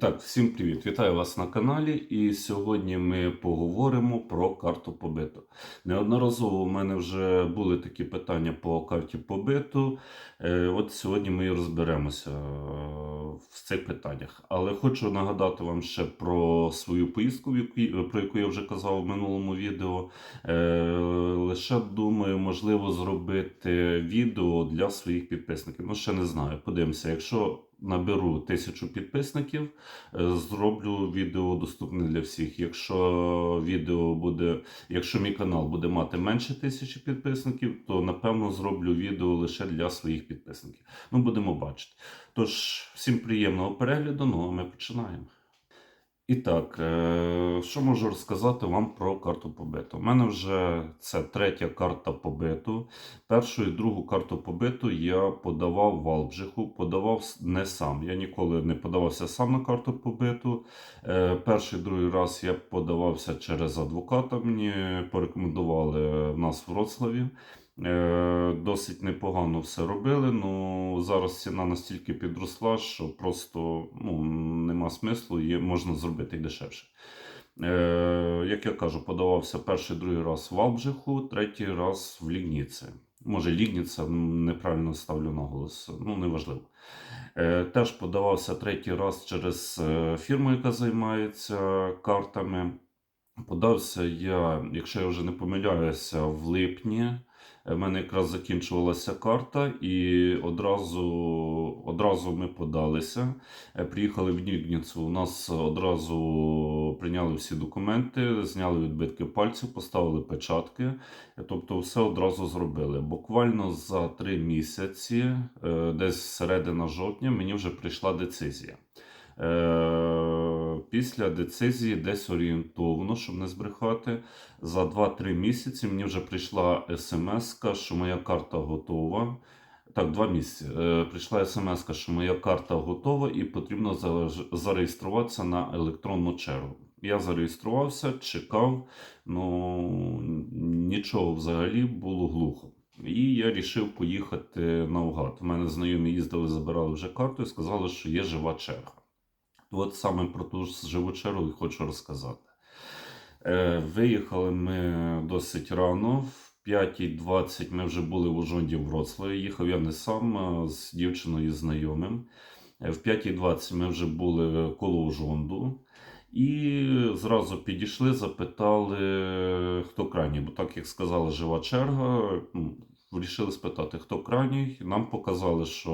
так, всім привіт! Вітаю вас на каналі. І сьогодні ми поговоримо про карту побиту. Неодноразово у мене вже були такі питання по карті побиту. Е, От сьогодні ми і розберемося е, в цих питаннях. Але хочу нагадати вам ще про свою поїздку, про яку я вже казав в минулому відео. Е, Лише думаю, можливо, зробити відео для своїх підписників. Ну, ще не знаю. Подивимося, якщо наберу тисячу підписників, е, зроблю відео доступне для всіх. Якщо відео буде, якщо мій канал буде мати менше тисячі підписників, то напевно зроблю відео лише для своїх підписників. Ну, будемо бачити. Тож, всім приємного перегляду, ну а ми починаємо. І так, е, що можу розказати вам про карту побиту? У мене вже це третя карта побиту. Першу і другу карту побиту я подавав в Албжиху, подавав не сам. Я ніколи не подавався сам на карту побиту. Е, Перший другий раз я подавався через адвоката. Мені порекомендували в нас в Вроцлаві. Е, Досить непогано все робили. Ну зараз ціна настільки підросла, що просто ну, нема смислу, є, можна зробити і дешевше. Е, як я кажу, подавався перший другий раз в Албжиху, третій раз в Лігніці. Може, Лігніця неправильно ставлю наголос, ну неважливо. Е, теж подавався третій раз через е, фірму, яка займається картами. Подався я, якщо я вже не помиляюся, в липні. У мене якраз закінчувалася карта, і одразу, одразу ми подалися. Е, Приїхали в Нігніцу. У нас одразу прийняли всі документи, зняли відбитки пальців, поставили печатки. Е, Тобто, все одразу зробили. Буквально за три місяці, е, десь середина жовтня, мені вже прийшла децизія. Е, Після децизії, десь орієнтовно, щоб не збрехати, за 2-3 місяці мені вже прийшла смс, що моя карта готова. Так, два місяці. Е, Прийшла смс, що моя карта готова і потрібно зареєструватися на електронну чергу. Я зареєструвався, чекав, ну нічого взагалі було глухо. І я вирішив поїхати наугад. У мене знайомі їздили, забирали вже карту і сказали, що є жива черга. От саме про ту ж живу чергу і хочу розказати. Е, Виїхали ми досить рано. В 5.20 ми вже були в Ужонді в Вроцлаві. Їхав я не сам, а з дівчиною знайомим. Е, В 5.20 ми вже були коло Ужонду. І зразу підійшли, запитали, хто крайній. Бо так як сказала жива черга, ну, вирішили спитати, хто крайній. Нам показали, що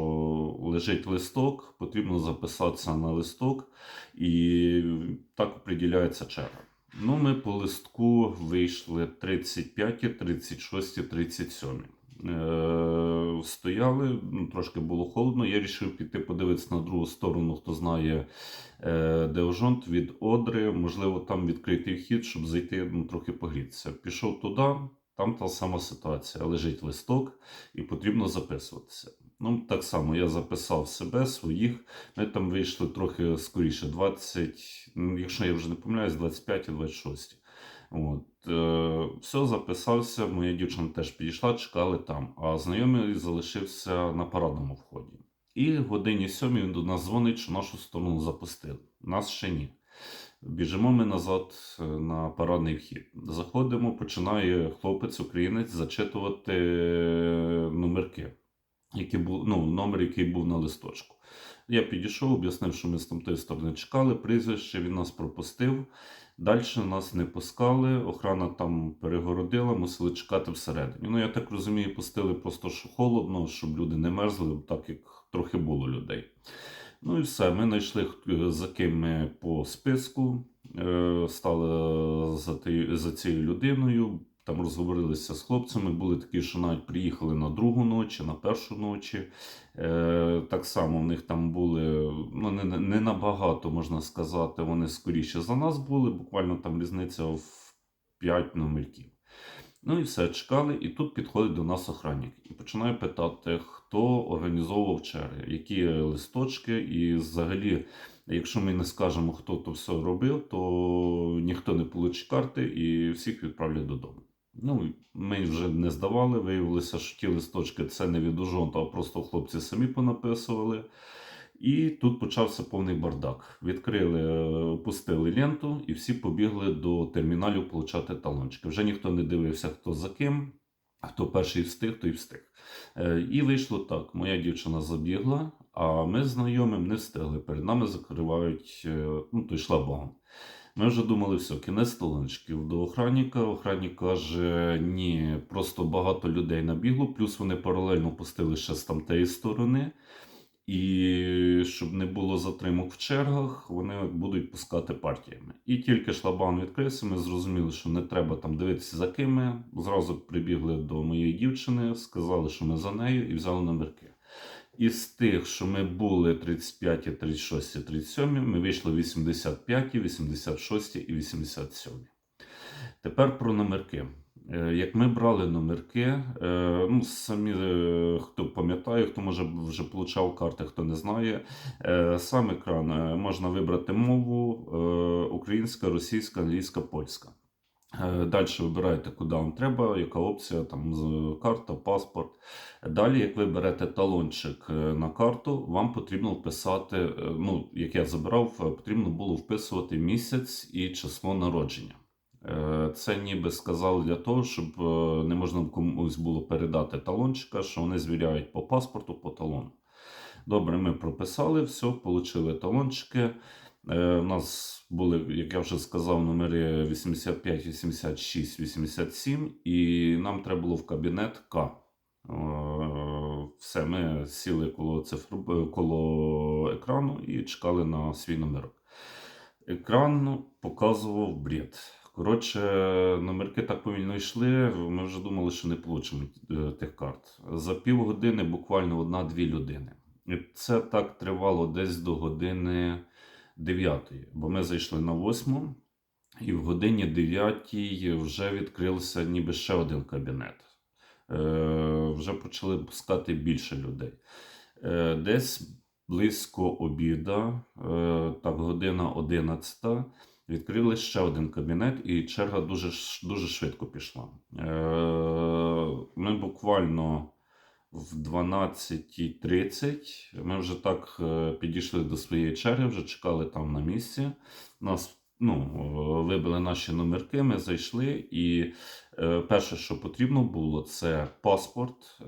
лежить листок, потрібно записатися на листок, і так определяється черга. Ну, ми по листку вийшли 35, 36, 37. Е, стояли, ну, трошки було холодно. Я вирішив піти подивитися на другу сторону, хто знає, е, де Ожонт від Одри. Можливо, там відкритий вхід, щоб зайти ну, трохи погрітися. Пішов туди, там та сама ситуація. Лежить листок і потрібно записуватися. Ну, так само я записав себе, своїх. Ми там вийшли трохи скоріше, 20, ну, якщо я вже не помиляюсь, 25 і 26. От, е, все, записався, моя дівчина теж підійшла, чекали там, а знайомий залишився на парадному вході. І в годині сьомій він до нас дзвонить, що нашу сторону запустили. Нас ще ні. Біжимо ми назад е, на парадний вхід. Заходимо, починає хлопець, українець зачитувати е, номерки, які бу, ну, номер, який був на листочку. Я підійшов, об'яснив, що ми з тамтої сторони чекали, прізвище, він нас пропустив. Далі нас не пускали, охрана там перегородила, мусили чекати всередині. Ну, я так розумію, пустили просто що холодно, щоб люди не мерзли, так як трохи було людей. Ну і все, ми знайшли за ким ми по списку, е, стали за, тією- за цією людиною, там розговорилися з хлопцями. Були такі, що навіть приїхали на другу ночі, на першу ночі. Е, так само в них там були ну, не- не набагато, можна сказати, вони скоріше за нас були, буквально там різниця в 5 номерків. Ну і все, чекали, і тут підходить до нас охранник і починає питати, хто організовував черги, які листочки, і взагалі, якщо ми не скажемо, хто то все робив, то ніхто не получить карти і всіх відправлять додому. Ну, ми вже не здавали, виявилося, що ті листочки це не від Ужонта, а просто хлопці самі понаписували. І тут почався повний бардак. Відкрили, е, опустили ленту, і всі побігли до терміналів получати талончики. Вже ніхто не дивився, хто за ким, хто перший встиг, той встиг. Е, І вийшло так: моя дівчина забігла, а ми знайомим не встигли. Перед нами закривають е, ну, той шлагбаум. Ми вже думали, все, кінець талончиків до охранника. Охранник каже: ні, просто багато людей набігло, плюс вони паралельно пустили ще з тамтеї сторони. І щоб не було затримок в чергах, вони будуть пускати партіями. І тільки шлагбаум відкрився, ми зрозуміли, що не треба там дивитися за ким. Зразу прибігли до моєї дівчини, сказали, що ми за нею, і взяли номерки. Із тих, що ми були 35, 36, 37, ми вийшли 85, 86 і 87. Тепер про номерки. Е, Як ми брали номерки, е, ну самі е, хто пам'ятає, хто може вже получав карти, хто не знає. Сам екран можна вибрати мову українська, російська, англійська, польська. Далі вибираєте, куди вам треба, яка опція, там карта, паспорт. Далі, як ви берете талончик на карту, вам потрібно вписати, ну, як я забирав, потрібно було вписувати місяць і число народження. Е, Це ніби сказали для того, щоб е, не можна комусь було передати талончика, що вони звіряють по паспорту, по талону. Добре, ми прописали все, отримали талончики. Е, У нас були, як я вже сказав, номери 85, 86, 87, і нам треба було в кабінет К. Е, Все, ми сіли коло цифр, коло екрану і чекали на свій номерок. Екран показував бред. Коротше, номерки так повільно йшли. Ми вже думали, що не получимо е, тих карт. За півгодини буквально одна-дві людини. І це так тривало десь до години 9, бо ми зайшли на 8, і в годині 9 вже відкрився ніби ще один кабінет. Е, вже почали пускати більше людей. Е, десь близько обіда, е, так, година 11, відкрили ще один кабінет, і черга дуже, дуже швидко пішла. Е, ми буквально в 12.30 ми вже так е, підійшли до своєї черги, вже чекали там на місці. Нас ну, е, вибили наші номерки, ми зайшли, і перше, що потрібно було, це паспорт.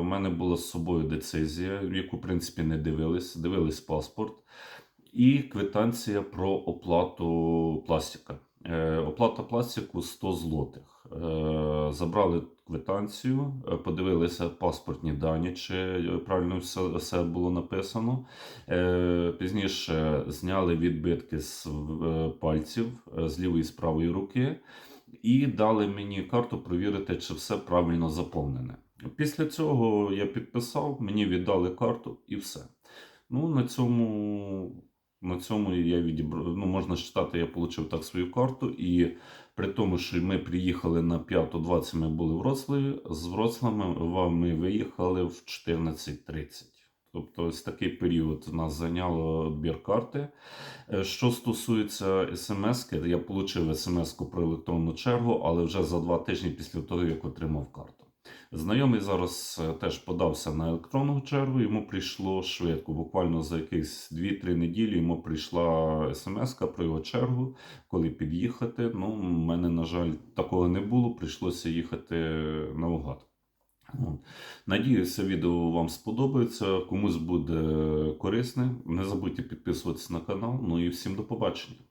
У мене була з собою децизія, яку, в принципі, не дивились, дивились паспорт. І квитанція про оплату пластика. Е, оплата пластику 100 злотих. Е, забрали квитанцію, е, подивилися паспортні дані, чи правильно все, все було написано. Пізніше зняли відбитки з пальців з лівої і з правої руки і дали мені карту провірити, чи все правильно заповнене. Після цього я підписав, мені віддали карту і все. Ну, на цьому, на цьому я відібрав. Ну, можна читати, я отримав так свою карту. І при тому, що ми приїхали на 5.20, ми були в Вроцлаві, з Вроцлава ми виїхали в 14.30. Тобто ось такий період нас зайняло відбір карти. Е, Що стосується смс, я отримав смс про електронну чергу, але вже за два тижні після того, як отримав карту. Знайомий зараз е, теж подався на електронну чергу, йому прийшло швидко. Буквально за якісь 2-3 неділі йому прийшла смс про його чергу, коли під'їхати. Ну, в мене, на жаль, такого не було, прийшлося їхати наугад. Надіюся, відео вам сподобається, комусь буде корисне. Не забудьте підписуватися на канал. Ну і всім до побачення.